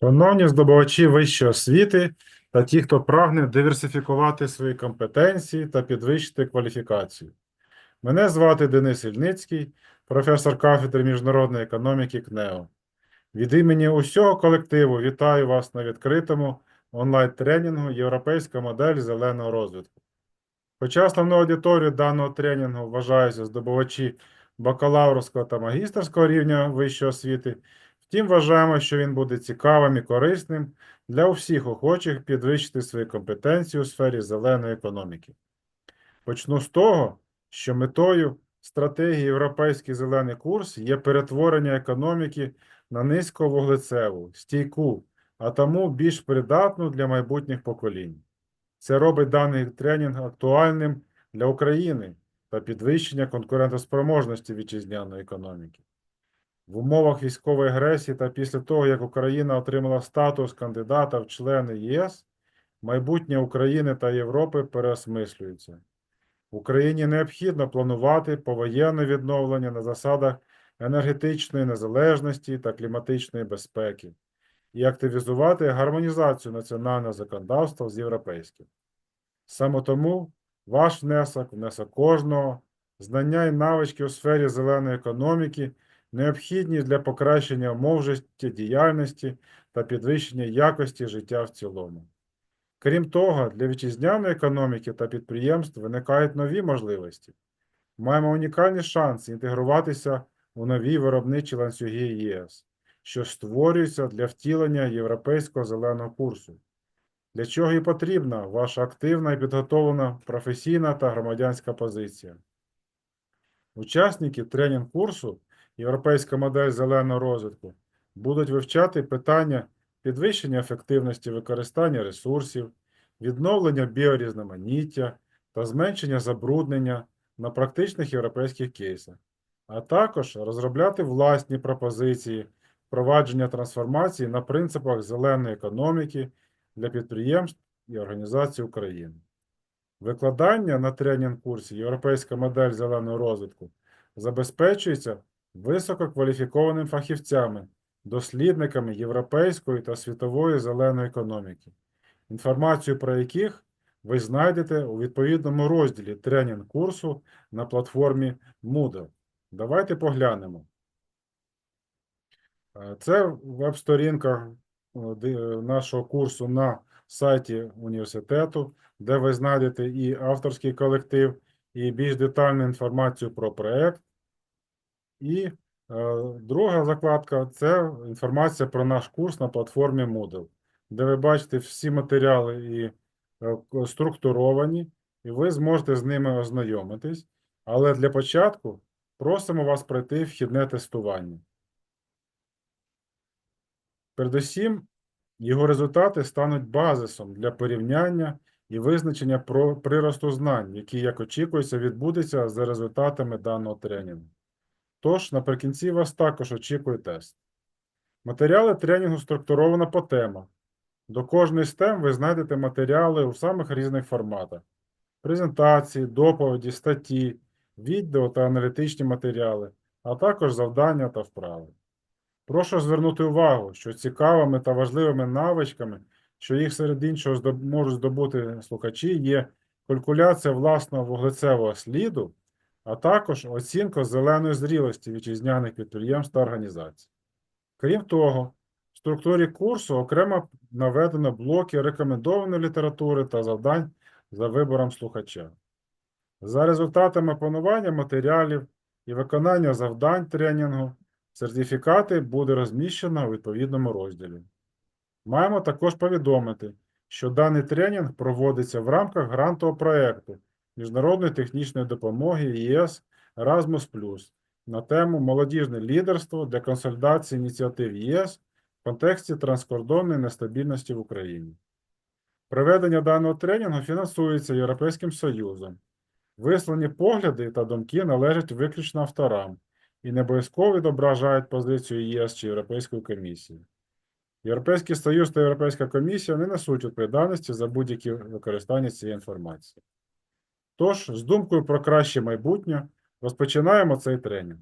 Шановні здобувачі вищої освіти та ті, хто прагне диверсифікувати свої компетенції та підвищити кваліфікацію. Мене звати Денис Ільницький, професор кафедри міжнародної економіки КНЕО. Від імені усього колективу вітаю вас на відкритому онлайн-тренінгу Європейська модель зеленого розвитку. Хоча основною аудиторією даного тренінгу вважаються здобувачі бакалаврського та магістерського рівня вищої освіти, Втім, вважаємо, що він буде цікавим і корисним для усіх охочих підвищити свої компетенції у сфері зеленої економіки. Почну з того, що метою стратегії Європейський зелений курс є перетворення економіки на низьковуглецеву, стійку, а тому більш придатну для майбутніх поколінь. Це робить даний тренінг актуальним для України та підвищення конкурентоспроможності вітчизняної економіки. В умовах військової агресії та після того, як Україна отримала статус кандидата в члени ЄС, майбутнє України та Європи переосмислюється. Україні необхідно планувати повоєнне відновлення на засадах енергетичної незалежності та кліматичної безпеки і активізувати гармонізацію національного законодавства з європейським. Саме тому ваш внесок, внесок кожного, знання і навички у сфері зеленої економіки необхідні для покращення умов життєдіяльності та підвищення якості життя в цілому. Крім того, для вітчизняної економіки та підприємств виникають нові можливості. Маємо унікальні шанси інтегруватися у нові виробничі ланцюги ЄС, що створюються для втілення європейського зеленого курсу. Для чого і потрібна ваша активна і підготовлена професійна та громадянська позиція. Учасники тренінг курсу Європейська модель зеленого розвитку будуть вивчати питання підвищення ефективності використання ресурсів, відновлення біорізноманіття та зменшення забруднення на практичних європейських кейсах, а також розробляти власні пропозиції впровадження трансформації на принципах зеленої економіки для підприємств і організацій України. Викладання на тренінг-курсі Європейська модель зеленого розвитку забезпечується висококваліфікованими фахівцями, дослідниками європейської та світової зеленої економіки, інформацію про яких ви знайдете у відповідному розділі тренінг курсу на платформі Moodle. Давайте поглянемо. Е, Це веб-сторінка е, нашого курсу на сайті університету, де ви знайдете і авторський колектив, і більш детальну інформацію про проект. І е, друга закладка це інформація про наш курс на платформі Moodle, де ви бачите всі матеріали і е, структуровані, і ви зможете з ними ознайомитись. Але для початку просимо вас пройти вхідне тестування. Передусім, його результати стануть базисом для порівняння і визначення про приросту знань, який, як очікується, відбудеться за результатами даного тренінгу. Тож, наприкінці вас також очікує тест. Матеріали тренінгу структуровано по темах. До кожної з тем ви знайдете матеріали у самих різних форматах: презентації, доповіді, статті, відео та аналітичні матеріали, а також завдання та вправи. Прошу звернути увагу, що цікавими та важливими навичками, що їх серед іншого можуть здобути слухачі, є калькуляція власного вуглецевого сліду, а також оцінка зеленої зрілості вітчизняних підприємств та організацій. Крім того, в структурі курсу окремо наведено блоки рекомендованої літератури та завдань за вибором слухача. За результатами опанування матеріалів і виконання завдань тренінгу, сертифікати буде розміщено у відповідному розділі. Маємо також повідомити, що даний тренінг проводиться в рамках грантового проєкту Міжнародної технічної допомоги ЄС Erasmus+, на тему Молодіжне лідерство для консолідації ініціатив ЄС в контексті транскордонної нестабільності в Україні. Проведення даного тренінгу фінансується Європейським Союзом. Вислані погляди та думки належать виключно авторам і не обов'язково відображають позицію ЄС чи Європейської комісії. Європейський Союз та Європейська комісія не несуть відповідальності за будь-які використання цієї інформації. Тож, з думкою про краще майбутнє, розпочинаємо цей тренінг.